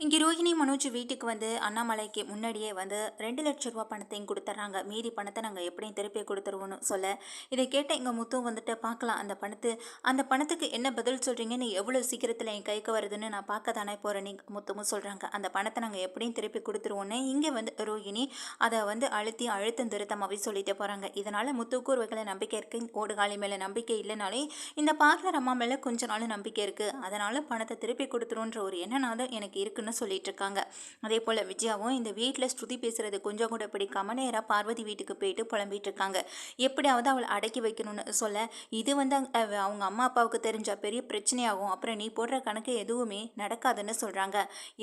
இங்கே ரோஹிணி மனோஜ் வீட்டுக்கு வந்து அண்ணாமலைக்கு முன்னாடியே வந்து ரெண்டு லட்ச ரூபா பணத்தையும் கொடுத்துட்றாங்க மீதி பணத்தை நாங்கள் எப்படியும் திருப்பி கொடுத்துருவோன்னு சொல்ல. இதை கேட்ட எங்கள் முத்து வந்துட்டு பார்க்கலாம் அந்த பணத்து அந்த பணத்துக்கு என்ன பதில் சொல்கிறீங்கன்னு எவ்வளோ சீக்கிரத்தில் என் கைக்கு வருதுன்னு நான் பார்க்க தானே போகிறேன் நீங்கள் சொல்கிறாங்க அந்த பணத்தை நாங்கள் எப்படியும் திருப்பி கொடுத்துருவோன்னு இங்கே வந்து ரோஹிணி அதை வந்து அழுத்தி அழுத்தம் திருத்தமாகவே சொல்லிட்டு போகிறாங்க இதனால் முத்துவுக்கு ஒரு வகையில் நம்பிக்கை இருக்குது ஓடுகாலி மேலே நம்பிக்கை இல்லைனாலே இந்த பார்லர் அம்மா மேலே கொஞ்ச நாள் நம்பிக்கை இருக்குது அதனால் பணத்தை திருப்பி கொடுத்துருன்ற ஒரு எண்ணனாதான் எனக்கு இருக்குன்னு சொல்லிட்டு இருக்காங்க அதே போல் விஜயாவும் இந்த வீட்டில் ஸ்ருதி பேசுறது கொஞ்சம் கூட பிடிக்காம நேராக பார்வதி வீட்டுக்கு போயிட்டு புலம்பிட்டு இருக்காங்க எப்படியாவது அவளை அடக்கி வைக்கணும்னு சொல்ல இது வந்து அவங்க அம்மா அப்பாவுக்கு தெரிஞ்சா பெரிய பிரச்சனையாகும். அப்புறம் நீ போடுற கணக்கு எதுவுமே நடக்காதுன்னு சொல்றாங்க.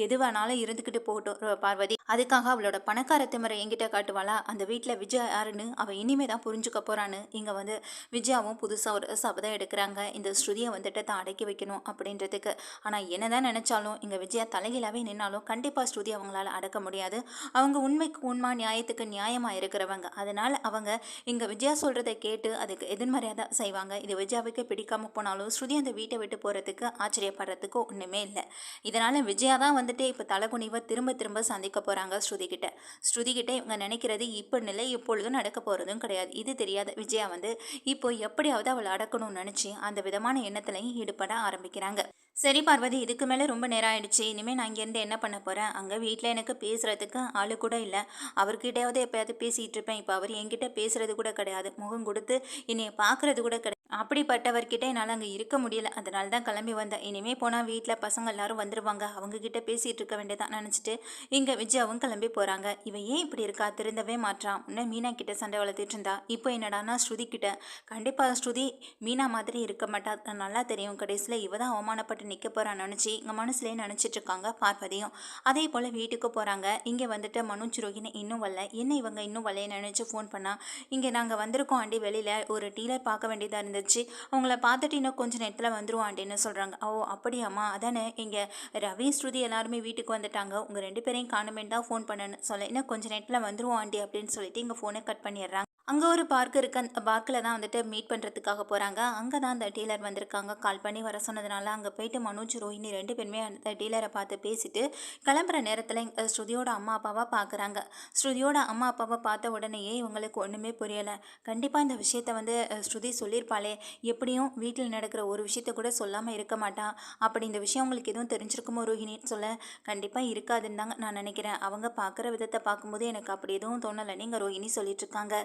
எது வேணாலும் இருந்துக்கிட்டு போகட்டும் பார்வதி. அதுக்காக அவளோட பணக்கார திமரை எங்கிட்ட காட்டுவாளா? அந்த வீட்டில் விஜயா யாருன்னு அவள் இனிமே தான் புரிஞ்சுக்க போறான்னு இங்கே வந்து விஜயாவும் புதுசாக ஒரு சபதம் எடுக்கிறாங்க. இந்த ஸ்ருதியை வந்துட்டு தான் அடக்கி வைக்கணும் அப்படின்றதுக்கு. ஆனால் என்னதான் நினைச்சாலும் இங்கே விஜயா எதிராகவே நின்னாலும் கண்டிப்பாக ஸ்ருதி அவங்களால அடக்க முடியாது. அவங்க உண்மைக்கு உண்மை நியாயத்துக்கு நியாயமாக இருக்கிறவங்க. அதனால் அவங்க இங்கே விஜயா சொல்கிறத கேட்டு அதுக்கு எதிர்மறையாக தான் செய்வாங்க. இது விஜயாவுக்கு பிடிக்காமல் போனாலும் ஸ்ருதி அந்த வீட்டை விட்டு போகிறதுக்கு ஆச்சரியப்படுறதுக்கு ஒன்றுமே இல்லை. இதனால் விஜயா தான் வந்துட்டு இப்போ தலைகுனிவை திரும்ப திரும்ப சந்திக்க போகிறாங்க ஸ்ருதி கிட்ட. ஸ்ருதி கிட்ட இவங்க நினைக்கிறது இப்போ நிலை இப்பொழுதும் நடக்க போகிறதும் கிடையாது. இது தெரியாத விஜயா வந்து இப்போ எப்படியாவது அவளை அடக்கணும்னு நினச்சி அந்த விதமான எண்ணத்துலையும் ஈடுபட ஆரம்பிக்கிறாங்க. சரி பார்வதி இதுக்கு மேலே ரொம்ப நேரம் ஆயிடுச்சு. இனிமேல் நான் இங்கேருந்து என்ன பண்ண போகிறேன் அங்கே வீட்டில் எனக்கு பேசுகிறதுக்கு ஆள் கூட இல்லை. அவர்கிட்டயாவது எப்பயாவது பேசிகிட்டு இருப்பேன். இப்போ அவர் என்கிட்ட பேசுறது கூட கிடையாது. முகம் கொடுத்து என்னையை பார்க்குறது கூட கிடையாது அப்படிப்பட்டவர்கிட்ட என்னால் அங்கே இருக்க முடியல. அதனால தான் கிளம்பி வந்தேன். இனிமேல் போனால் வீட்டில் பசங்க எல்லாரும் வந்துருவாங்க. அவங்கக்கிட்ட பேசிகிட்டு இருக்க வேண்டியதான் நினச்சிட்டு இங்கே விஜயாவும் கிளம்பி போகிறாங்க இவன் ஏன் இப்படி இருக்கா? திருந்தவே மாட்றான் முன்ன மீனா கிட்ட சண்டை வளர்த்துட்டு இருந்தா. இப்போ என்னடானா ஸ்ருதி கிட்ட கண்டிப்பாக ஸ்ருதி மீனா மாதிரி இருக்க மாட்டா. நல்லா தெரியும். கடைசியில் இவ தான் அவமானப்பட்டு நிற்க போகிறான்னு நினச்சி இங்கே மனசுலேயே நினச்சிட்டு இருக்காங்க பார்வதியும். அதே போல் வீட்டுக்கு போகிறாங்க இங்கே வந்துட்டு மனோஜ் ரோஹினி இன்னும் வரல. என்ன இவங்க இன்னும் வரலையே நினச்சி ஃபோன் பண்ணால் இங்கே நாங்கள் வந்திருக்கோம் ஆண்டி வெளியில். ஒரு டீலர் பார்க்க வேண்டியதாக இருந்தது. வச்சு அவங்கள பார்த்துட்டு இன்னும் கொஞ்சம் நேரத்தில் வந்துருவோம் சொல்கிறாங்க ஓ அப்படியாம்மா. அதானே. இங்கே ரவி ஸ்ருதி எல்லாருமே வீட்டுக்கு வந்துட்டாங்க. உங்கள் ரெண்டு பேரையும் காணுமேன்னு தான் ஃபோன் பண்ணேன்னு சொல்ல. இன்னும் கொஞ்சம் நேரத்தில் வந்துருவோம் ஆண்டி அப்படின்னு சொல்லிட்டு இங்கே ஃபோனை கட் பண்ணிடுறாங்க. அங்கே ஒரு பார்க் இருக்கு. அந்த பார்க்கில் தான் வந்துட்டு மீட் பண்ணுறதுக்காக போகிறாங்க அங்கே தான் அந்த டீலர் வந்திருக்காங்க. கால் பண்ணி வர சொன்னதுனால அங்கே போயிட்டு மனோஜ் ரோஹினி ரெண்டு பேருமே அந்த டீலரை பார்த்து பேசிட்டு கிளம்புற நேரத்தில் இங்க ஸ்ருதியோட அம்மா அப்பாவாக பார்க்குறாங்க ஸ்ருதியோட அம்மா அப்பாவை பார்த்த உடனேயே இவங்களுக்கு ஒன்றுமே புரியலை. கண்டிப்பாக இந்த விஷயத்த வந்து ஸ்ருதி சொல்லியிருப்பாளே. எப்படியும் வீட்டில் நடக்கிற ஒரு விஷயத்த கூட சொல்லாமல் இருக்க மாட்டான். அப்படி இந்த விஷயம் உங்களுக்கு எதுவும் தெரிஞ்சிருக்குமோ ரோஹினின்னு சொல்ல? கண்டிப்பாக இருக்காதுன்னு தாங்க நான் நினைக்கிறேன். அவங்க பார்க்குற விதத்தை பார்க்கும்போது எனக்கு அப்படி எதுவும் தோணலை. நீங்கள் ரோஹினி சொல்லிட்டு இருக்காங்க.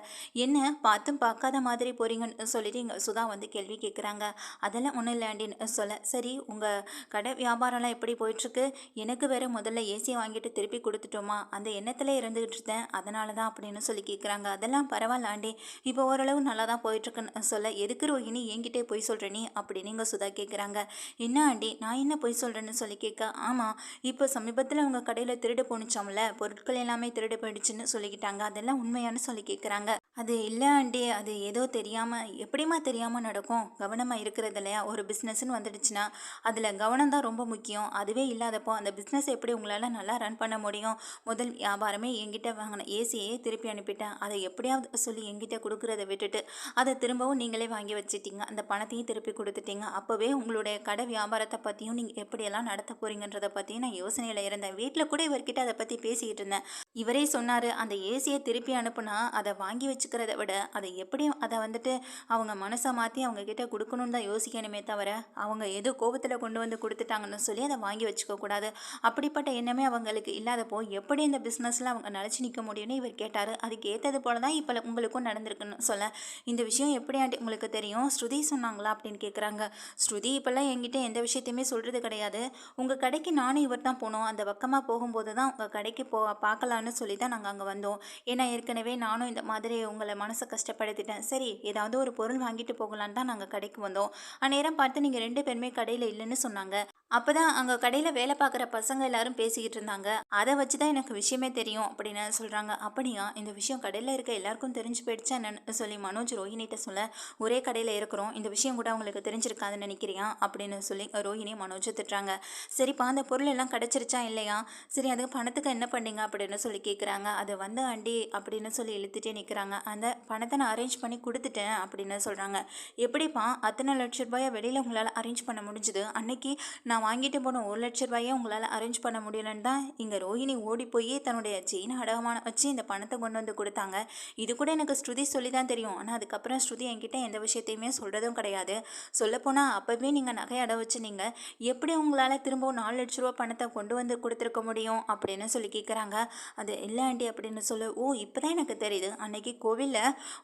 என்ன பார்த்தும் பார்க்காத மாதிரி போறீங்கன்னு சொல்லிட்டு இங்கே சுதா வந்து கேள்வி கேட்குறாங்க அதெல்லாம் ஒன்றும் இல்லைண்டின்னு சொல்ல. சரி உங்கள் கடை வியாபாரம்லாம் எப்படி போயிட்டுருக்கு? எனக்கு வேற முதல்ல ஏசியை வாங்கிட்டு திருப்பி கொடுத்துட்டோமா? அந்த எண்ணத்தில் இருந்துகிட்டு இருந்தேன். அதனால தான் அப்படின்னு சொல்லி கேட்குறாங்க அதெல்லாம் பரவாயில்ல ஆண்டி. இப்போ ஓரளவு நல்லா தான் போயிட்டுருக்குன்னு சொல்ல. எதுக்கு ரோஹிணி என்கிட்டே போய் சொல்கிற நீ? அப்படின்னு இங்கே சுதா கேட்குறாங்க என்ன ஆண்டி நான் என்ன போய் சொல்கிறேன்னு சொல்லி கேட்க ஆமாம் இப்போ சமீபத்தில் உங்கள் கடையில் திருடு போணுச்சாம்ல? பொருட்கள் எல்லாமே திருடு போயிடுச்சுன்னு சொல்லிக்கிட்டாங்க. அதெல்லாம் உண்மையானு சொல்லி கேட்குறாங்க அது இல்லை ஆண்டி. அது ஏதோ தெரியாமல் எப்படிம்மா தெரியாமல் நடக்கும்? கவனமாக இருக்கிறது இல்லையா? ஒரு பிஸ்னஸ்ன்னு வந்துடுச்சுன்னா அதில் கவனம் தான் ரொம்ப முக்கியம். அதுவே இல்லாதப்போ அந்த பிஸ்னஸ் எப்படி உங்களால் நல்லா ரன் பண்ண முடியும்? முதல் வியாபாரமே என்கிட்ட வாங்கின ஏசியே திருப்பி அனுப்பிட்டேன். அதை எப்படியாவது சொல்லி எங்கிட்ட கொடுக்குறத விட்டுட்டு அதை திரும்பவும் நீங்களே வாங்கி வச்சிட்டீங்க. அந்த பணத்தையும் திருப்பி கொடுத்துட்டீங்க. அப்போவே உங்களுடைய கடை வியாபாரத்தை பற்றியும் நீங்கள் எப்படியெல்லாம் நடத்த போகிறீங்கன்றதை பற்றியும் நான் யோசனையில் இருந்தேன். வீட்டில் கூட இவர்கிட்ட அதை பற்றி பேசிக்கிட்டு இருந்தேன். இவரே சொன்னார் அந்த ஏசியை திருப்பி அனுப்புனா அதை வாங்கி வச்சு வச்சுக்கிறத விட அதை எப்படி அதை வந்துட்டு அவங்க மனசை மாற்றி அவங்க கிட்ட கொடுக்கணும்னு தான் யோசிக்கணுமே தவிர அவங்க ஏதோ கோபத்தில் கொண்டு வந்து கொடுத்துட்டாங்கன்னு சொல்லி அதை வாங்கி வச்சுக்கக்கூடாது அப்படிப்பட்ட எண்ணமே அவங்களுக்கு இல்லாதப்போ எப்படி இந்த பிஸ்னஸில் அவங்க நினச்சி நிற்க முடியும்னு இவர் கேட்டார். அதுக்கு ஏற்றது போல தான் இப்போ உங்களுக்கும் நடந்திருக்குன்னு சொல்ல. இந்த விஷயம் எப்படி ஆண்டி உங்களுக்கு தெரியும்? ஸ்ருதி சொன்னாங்களா அப்படின்னு கேட்குறாங்க ஸ்ருதி இப்போல்லாம் என்கிட்ட எந்த விஷயத்தையுமே சொல்கிறது கிடையாது. உங்கள் கடைக்கு நானும் இவர் தான் போனோம். அந்த பக்கமாக போகும்போது தான் உங்கள் கடைக்கு போ பார்க்கலான்னு சொல்லி தான் நாங்கள் அங்கே வந்தோம். ஏன்னா ஏற்கனவே நானும் இந்த மாதிரி உங்களை மனசை கஷ்டப்படுத்திட்டேன். சரி ஏதாவது ஒரு பொருள் வாங்கிட்டு போகலான்னு தான் நாங்கள் கடைக்கு வந்தோம். அந்நேரம் பார்த்து நீங்கள் ரெண்டு பேருமே கடையில் இல்லைன்னு சொன்னாங்க. அப்போ தான் அங்கே கடையில் வேலை பார்க்குற பசங்க எல்லாரும் பேசிக்கிட்டு இருந்தாங்க. அதை வச்சு தான் எனக்கு விஷயமே தெரியும் அப்படின்னு சொல்கிறாங்க அப்படியா? இந்த விஷயம் கடையில் இருக்க எல்லாருக்கும் தெரிஞ்சு போயிடுச்சா என்னன்னு சொல்லி மனோஜ் ரோஹினிட்ட சொல்ல ஒரே கடையில் இருக்கிறோம். இந்த விஷயம் கூட அவங்களுக்கு தெரிஞ்சிருக்காதுன்னு நினைக்கிறியா? அப்படின்னு சொல்லி ரோஹினி மனோஜை திட்டுறாங்க. சரிப்பா அந்த பொருள் எல்லாம் கிடச்சிருச்சா இல்லையா? சரி அதுக்கு பணத்துக்கு என்ன பண்ணீங்க? அப்படின்னு சொல்லி கேட்குறாங்க அது வந்து ஆண்டி அப்படின்னு சொல்லி இழுத்துட்டே நிற்கிறாங்க அந்த பணத்தை நான் அரேஞ்ச் பண்ணி கொடுத்துட்டேன் அப்படின்னு சொல்கிறாங்க எப்படிப்பா? அத்தனை லட்ச ரூபாயை வெளியில் உங்களால் அரேஞ்ச் பண்ண முடிஞ்சுது? அன்னைக்கு நான் நான் வாங்கிட்டு போன ஒரு லட்ச ரூபாயை உங்களால் அரேஞ்ச் பண்ண முடியலன்னு தான் இங்கே ரோஹிணி ஓடி போய் தன்னுடைய செயின் அடகமான வச்சு இந்த பணத்தை கொண்டு வந்து கொடுத்தாங்க. இது கூட எனக்கு ஸ்ருதி சொல்லி தான் தெரியும். ஆனால் அதுக்கப்புறம் ஸ்ருதி என்கிட்ட எந்த விஷயத்தையுமே சொல்கிறதும் கிடையாது. சொல்லப்போனால் அப்போவே நீங்கள் நகை அட வச்சு நீங்கள் எப்படி உங்களால் திரும்பவும் நாலு லட்ச ரூபா பணத்தை கொண்டு வந்து கொடுத்துருக்க முடியும் அப்படின்னு சொல்லி கேட்குறாங்க அது இல்லை ஆண்டி அப்படின்னு சொல்லு. ஓ இப்போ தான் எனக்கு தெரியுது. அன்னைக்கு கோவிலில்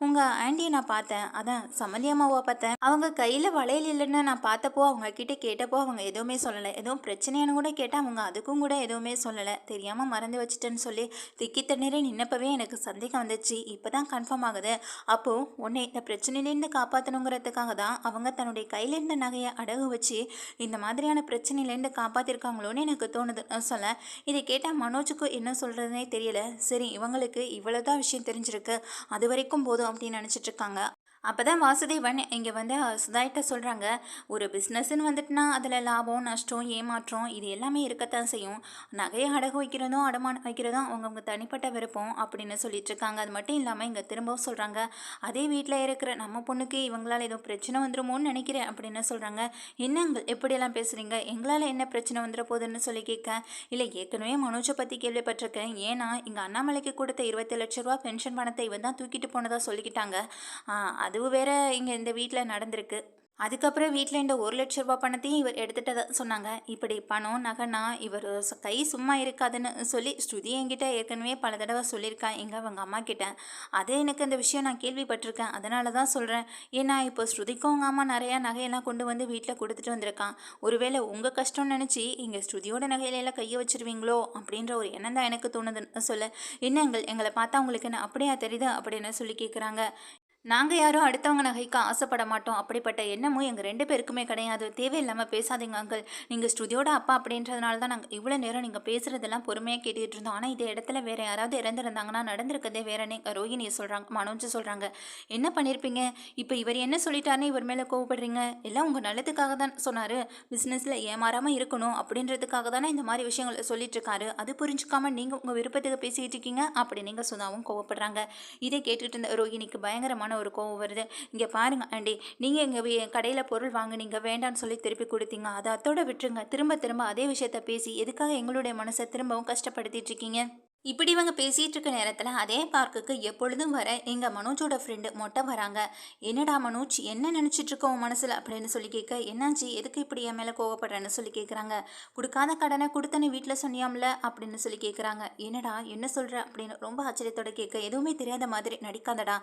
உங்கள் ஆண்டியை நான் பார்த்தேன். அதான் சம்மந்தி அம்மாவை பார்த்தேன். அவங்க கையில் வளையல் இல்லைன்னு நான் பார்த்தப்போ அவங்க கிட்டே கேட்டப்போ அவங்க எதுவுமே சொல்லலை. எதுவும் பிரச்சனையானு கூட கேட்டால் அவங்க அதுக்கும் கூட எதுவுமே சொல்லலை. தெரியாமல் மறந்து வச்சுட்டேன்னு சொல்லி திக்கி தண்ணீரே நின்னப்பவே எனக்கு சந்தேகம் வந்துச்சு. இப்போ தான் கன்ஃபார்ம் ஆகுது. அப்போது உன்னை இந்த பிரச்சனையிலேருந்து காப்பாற்றணுங்கிறதுக்காக தான் அவங்க தன்னுடைய கையில் இருந்த நகையை அடகு வச்சு இந்த மாதிரியான பிரச்சனையிலேருந்து காப்பாற்றிருக்காங்களோன்னு எனக்கு தோணுது. நான் சொல்ல இதை கேட்டால் மனோஜுக்கு என்ன சொல்கிறதுனே தெரியல. சரி இவங்களுக்கு இவ்வளோதான் விஷயம் தெரிஞ்சிருக்கு. அது வரைக்கும் போதும் அப்படின்னு நினச்சிட்ருக்காங்க அப்போ தான் வாசுதேவன் இங்கே வந்து சுதாயிட்ட சொல்கிறாங்க ஒரு பிஸ்னஸ்ன்னு வந்துட்டுனா அதில் லாபம் நஷ்டம் ஏமாற்றம் இது எல்லாமே இருக்கத்தான் செய்யும். நகையை அடகு வைக்கிறதும் அடமானம் வைக்கிறதும் அவங்கவுங்க தனிப்பட்ட விருப்பம் அப்படின்னு சொல்லிட்டு இருக்காங்க. அது மட்டும் இல்லாமல் இங்கே திரும்பவும் சொல்கிறாங்க அதே வீட்டில் இருக்கிற நம்ம பொண்ணுக்கு இவங்களால் ஏதோ பிரச்சனை வந்துருமோன்னு நினைக்கிறேன் அப்படின்னு சொல்கிறாங்க என்னங்க எப்படியெல்லாம் பேசுகிறீங்க எங்களால் என்ன பிரச்சனை வந்துட போகுதுன்னு சொல்லி கேட்க இல்லை ஏற்கனவே மனோஜை பற்றி கேள்விப்பட்டிருக்கேன். ஏன்னா இங்கே அண்ணாமலைக்கு கொடுத்த இருபத்தி லட்ச ரூபா பென்ஷன் பணத்தை இவன் தான் தூக்கிட்டு போனதாக சொல்லிக்கிட்டாங்க. அதுவும் வேற இங்கே இந்த வீட்டில் நடந்திருக்கு. அதுக்கப்புறம் வீட்டில் இந்த ஒரு லட்ச ரூபாய் பணத்தையும் இவர் எடுத்துட்டதா சொன்னாங்க. இப்படி பணம் நகைனா இவர் கை சும்மா இருக்காதுன்னு சொல்லி ஸ்ருதி என்கிட்ட ஏற்கனவே பல தடவை சொல்லியிருக்கா எங்க அவங்க அம்மா கிட்ட. அதே எனக்கு இந்த விஷயம் நான் கேள்விப்பட்டிருக்கேன். அதனால தான் சொல்கிறேன் ஏன்னா இப்போ ஸ்ருதிக்கும் அவங்க அம்மா நிறையா நகையெல்லாம் கொண்டு வந்து வீட்டில் கொடுத்துட்டு வந்திருக்கான். ஒருவேளை உங்கள் கஷ்டம்னு நினச்சி இங்கே ஸ்ருதியோட நகையில எல்லாம் கையை வச்சிருவீங்களோ அப்படின்ற ஒரு எண்ணம் தான் எனக்கு தோணுதுன்னு சொல்ல. என்ன எங்கள் எங்களை பார்த்தா உங்களுக்கு என்ன அப்படியா தெரியுது அப்படின்னு சொல்லி கேட்குறாங்க நாங்கள் யாரும் அடுத்தவங்க நகைக்கு ஆசைப்பட மாட்டோம். அப்படிப்பட்ட எண்ணமும் எங்கள் ரெண்டு பேருக்குமே கிடையாது. தேவையில்லாமல் பேசாதீங்க அங்கிள் நீங்கள் ஸ்ருதியோட அப்பா அப்படின்றதுனால தான் நாங்கள் இவ்வளோ நேரம் நீங்கள் பேசுகிறதெல்லாம் பொறுமையாக கேட்டுக்கிட்டு இருந்தோம். ஆனால் இதே இடத்துல வேறு யாராவது இறந்துருந்தாங்கன்னா நடந்திருக்கதே வேறனே ரோஹிணி சொல்கிறாங்க மனோஜ் சொல்கிறாங்க என்ன பண்ணியிருப்பீங்க இப்போ இவர் என்ன சொல்லிட்டாருன்னு இவர் மேலே கோவப்படுறீங்க? எல்லாம் உங்கள் நல்லதுக்காக தான் சொன்னார். பிஸ்னஸில் ஏமாறாமல் இருக்கணும் அப்படின்றதுக்காக தானே இந்த மாதிரி விஷயங்களை சொல்லிட்டு இருக்காரு. அது புரிஞ்சுக்காமல் நீங்கள் உங்கள் விருப்பத்துக்கு பேசிக்கிட்டு இருக்கீங்க. அப்படி நீங்கள் சுதாவும் கோவப்படுறாங்க. இதை கேட்டுகிட்டு இருந்த ரோஹிணிக்கு பயங்கரமான ஒரு கோவம் வருது இங்கே பாருங்க ஆண்டி நீங்கள் எங்கள் கடையில் பொருள் வாங்கினீங்க வேண்டான்னு சொல்லி திருப்பி கொடுத்தீங்க. அதை அத்தோட விட்டுருங்க. திரும்ப திரும்ப அதே விஷயத்த பேசி எதுக்காக எங்களுடைய மனசை திரும்பவும் கஷ்டப்படுத்திட்டு இருக்கீங்க? இப்படி இவங்க பேசிகிட்டு இருக்க நேரத்தில் அதே பார்க்குக்கு எப்பொழுதும் வர எங்கள் மனோஜோட ஃப்ரெண்டு மொட்டை வராங்க. என்னடா மனோஜ் என்ன நினச்சிட்டுருக்கோம் உன் மனசில்? அப்படின்னு சொல்லி கேட்க என்னாச்சு? எதுக்கு இப்படி என் மேலே கோவப்படுறேன்னு சொல்லி கேட்குறாங்க கொடுக்காத கடனை கொடுத்தனே வீட்டில் சொன்னியாம்ல? அப்படின்னு சொல்லி கேட்குறாங்க என்னடா என்ன சொல்கிற அப்படின்னு ரொம்ப ஆச்சரியத்தோட கேட்க எதுவுமே தெரியாத மாதிரி நடிக்காதடா.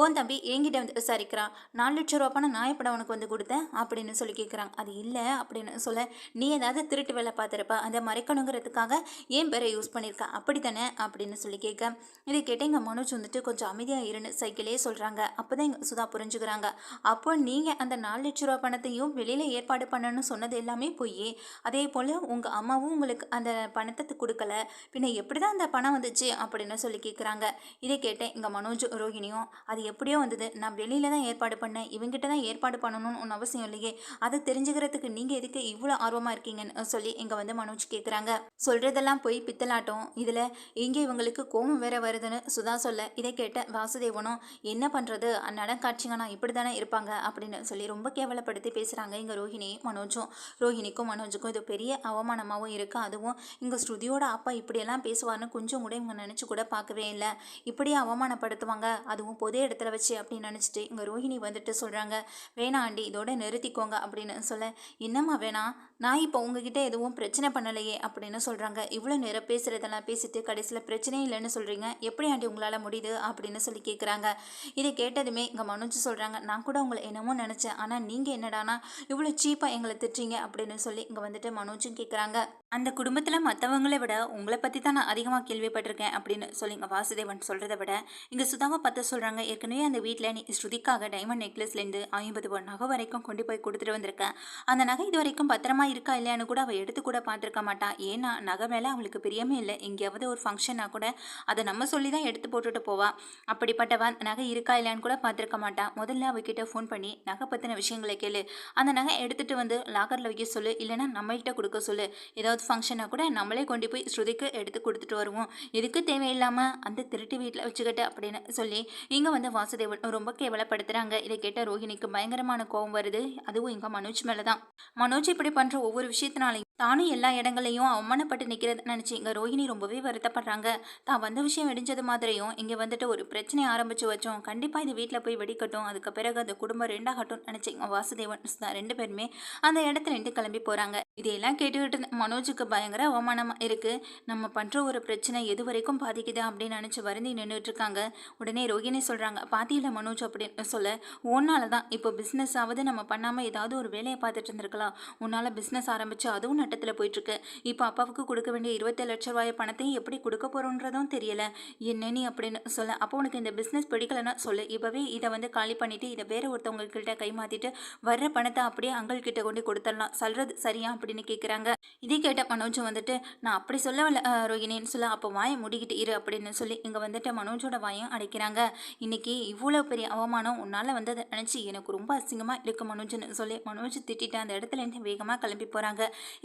ஓன் தம்பி என்கிட்ட வந்து விசாரிக்கிறான். நாலு லட்ச ரூபா பணம் நான் எப்படா உனக்கு வந்து கொடுத்தேன்? அப்படின்னு சொல்லி கேட்குறான் அது இல்லை அப்படின்னு சொல்ல நீ ஏதாவது திருட்டு வேலை பார்த்துருப்ப. அதை மறைக்கணுங்கிறதுக்காக ஏன் பேரை யூஸ் பண்ணியிருக்க? அப்படி தானே அப்படின்னு சொல்லி கேட்க இதை கேட்டு எங்கள் மனோஜ் வந்துட்டு கொஞ்சம் அமைதியாக இருன்னு சைக்கிளே சொல்கிறாங்க அப்போ தான் எங்கள் சுதா புரிஞ்சுக்கிறாங்க. அப்போ நீங்கள் அந்த நாலு லட்ச ரூபா பணத்தையும் வெளியில் ஏற்பாடு பண்ணணும்னு சொன்னது எல்லாமே போய் அதே போல் உங்கள் அம்மாவும் உங்களுக்கு அந்த பணத்தை கொடுக்கல. பின்ன எப்படி தான் அந்த பணம் வந்துச்சு? அப்படின்னு சொல்லி கேட்குறாங்க இதை கேட்டேன் எங்கள் மனோஜ் ரோஹிணியும் அது எப்படியோ வந்தது. நான் வெளியில தான் ஏற்பாடு பண்ணேன். இவங்கிட்ட தான் ஏற்பாடு பண்ணணும்னு ஒன்று அவசியம் இல்லையே. அதை தெரிஞ்சுக்கிறதுக்கு நீங்கள் எதுக்கு இவ்வளோ ஆர்வமாக இருக்கீங்கன்னு சொல்லி இங்கே வந்து மனோஜ் கேட்குறாங்க சொல்கிறதெல்லாம் போய் பித்தலாட்டம். இதில் இங்கே இவங்களுக்கு கோபம் வேற வருதுன்னு சுதா சொல்ல. இதை கேட்ட வாசுதேவனும் என்ன பண்ணுறது அந்நடம் காட்சிங்கன்னா இப்படி தானே இருப்பாங்க? அப்படின்னு சொல்லி ரொம்ப கேவலப்படுத்தி பேசுகிறாங்க இங்கே ரோஹிணி மனோஜும். ரோஹிணிக்கும் மனோஜுக்கும் இது பெரிய அவமானமாகவும் இருக்குது அதுவும் இங்கே ஸ்ருதியோட அப்பா இப்படியெல்லாம் பேசுவார்னு கொஞ்சம் கூட இவங்க நினச்சி கூட பார்க்கவே இல்லை. இப்படியே அவமானப்படுத்துவாங்க. அதுவும் பொது இடத்துல வச்சு அப்படின்னு நினச்சிட்டு இங்கே ரோஹிணி வந்துட்டு சொல்கிறாங்க வேணாம் ஆண்டி இதோட நிறுத்திக்கோங்க அப்படின்னு சொல்ல என்னம்மா வேணாம் நான் இப்போ உங்ககிட்ட எதுவும் பிரச்சனை பண்ணலையே அப்படின்னு சொல்கிறாங்க இவ்வளோ நேரம் பேசுகிறதெல்லாம் பேசிட்டு கடைசியில் பிரச்சனையே இல்லைன்னு சொல்கிறீங்க எப்படி ஆண்டி உங்களால் முடியுது அப்படின்னு சொல்லி கேட்குறாங்க இதை கேட்டதுமே இங்கே மனோஜ் சொல்கிறாங்க நான் கூட உங்களை என்னமோ நினச்சேன். ஆனால் நீங்கள் என்னடானா இவ்வளோ சீப்பாக எங்களை திட்டுறீங்க அப்படின்னு சொல்லி இங்கே வந்துட்டு மனோஜும் கேட்குறாங்க அந்த குடும்பத்தில் மற்றவங்களை விட உங்களை பற்றி தான் நான் அதிகமாக கேள்விப்பட்டிருக்கேன் அப்படின்னு சொல்லி இங்கே வாசுதேவன் சொல்கிறத விட இங்கே சுதாவை பார்த்து சொல்கிறாங்க ஏற்கனவே அந்த வீட்டில் நீ ஸ்ருதிக்காக டைமண்ட் நெக்லஸ்லேருந்து ஐம்பது பவுன் நகை வரைக்கும் கொண்டு போய் கொடுத்துட்டு வந்திருக்கேன் அந்த நகை இது வரைக்கும் பத்திரமா இருக்கா இல்லையான்னு கூட அவள் எடுத்து கூட பார்த்துருக்க மாட்டான் ஏன்னா நகை மேலே அவளுக்கு பிரியமே இல்லை. எங்கேயாவது ஒரு ஃபங்க்ஷனாக கூட அதை நம்ம சொல்லி தான் எடுத்து போட்டுட்டு போவா. அப்படிப்பட்டவா நகை இருக்கா இல்லையான்னு கூட பார்த்துருக்க மாட்டா. முதல்ல அவகிட்ட ஃபோன் பண்ணி நகை பற்றின விஷயங்களை கேளு. அந்த நகை எடுத்துகிட்டு வந்து லாக்கரில் வைக்க சொல்லு. இல்லைன்னா நம்மள்கிட்ட கொடுக்க சொல்லு. ஏதாவது ஃபங்க்ஷனாக கூட நம்மளே கொண்டு போய் ஸ்ருதிக்கு எடுத்து கொடுத்துட்டு வருவோம். எதுக்கு தேவையில்லாமல் அந்த திருட்டு வீட்டில் வச்சுக்கிட்டு அப்படின்னு சொல்லி இங்கே வந்து வாசுதேவன் ரொம்ப கேவலப்படுத்துகிறாங்க இதை கேட்ட ரோஹிணிக்கு பயங்கரமான கோபம் வருது. அதுவும் இங்கே மனோஜ் மேலே தான் மனோஜ் இப்படி பண்ணுற ஒவ்வொரு விஷயத்தினாலையும் தானும் எல்லா இடங்களையும் அவமானப்பட்டு நிற்கிறத நினச்சி இங்கே ரோஹிணி ரொம்பவே வருத்தப்படுறாங்க. தான் வந்த விஷயம் வெடிஞ்சது மாதிரியும் இங்கே வந்துட்டு ஒரு பிரச்சனை ஆரம்பித்து வச்சோம். கண்டிப்பாக இது வீட்டில் போய் வெடிக்கட்டும். அதுக்கு பிறகு அந்த குடும்பம் ரெண்டாகட்டும் நினச்சி இங்கே வாசுதேவன் தான் ரெண்டு பேருமே அந்த இடத்துல இருந்து கிளம்பி போகிறாங்க இதையெல்லாம் கேட்டுக்கிட்டு இருந்த மனோஜுக்கு பயங்கர அவமானமாக இருக்குது நம்ம பண்ணுற ஒரு பிரச்சனை எது வரைக்கும் பாதிக்குது அப்படின்னு நினச்சி வருந்தி நின்றுட்டு இருக்காங்க. உடனே ரோகிணி சொல்கிறாங்க பாத்தியில் மனோஜ் அப்படின்னு சொல்ல உன்னால தான். இப்போ பிஸ்னஸ் ஆகுது நம்ம பண்ணாமல் ஏதாவது ஒரு வேலையை பார்த்துட்டு இருந்திருக்கலாம். உன்னால் பிஸ்னஸ் ஆரம்பித்து அதுவும் நட்டத்தில் போயிட்டுருக்கு. இப்போ அப்பாவுக்கு கொடுக்க வேண்டிய இருபத்தேழு லட்ச ரூபாய் பணத்தையும் எப்படி கொடுக்க போகிறோன்றதும் தெரியல. என்ன நீ அப்படின்னு சொல்ல அப்போ உனக்கு இந்த பிஸ்னஸ் பிடிக்கலன்னா சொல்லு. இப்போவே இதை வந்து காலி பண்ணிவிட்டு இதை வேறு ஒருத்தவங்க கிட்ட கை மாற்றிட்டு வர்ற பணத்தை அப்படியே அங்கள் கிட்ட கொண்டு கொடுத்துடலாம் சொல்கிறது சரியா அப்படின்னு கேட்குறாங்க இதே கேட்ட மனோஜும் வந்துட்டு நான் அப்படி சொல்ல அஹ், ரோகிணின்னு சொல்ல அப்போ வாயை முடிக்கிட்டு இரு அப்படின்னு சொல்லி இங்கே வந்துட்டு மனோஜோட வாயும் அடைக்கிறாங்க. இன்றைக்கி இவ்வளோ பெரிய அவமானம் உன்னால் வந்ததை நினச்சி எனக்கு ரொம்ப அசிங்கமாக இருக்குது மனோஜ்னு சொல்லி மனோஜ் திட்டிட்டு அந்த இடத்துல இருந்து வேகமாக கிளம்பி போகிறாங்க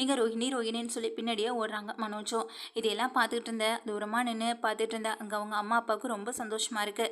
இங்கே ரோஹிணி ரோஹிணின்னு சொல்லி பின்னாடியே ஓடுறாங்க மனோஜும். இதையெல்லாம் பார்த்துக்கிட்டு இருந்த தூரமாக நின்று பார்த்துட்டு இருந்த அங்கே அவங்க அம்மா அப்பாவுக்கு ரொம்ப சந்தோஷமாக இருக்குது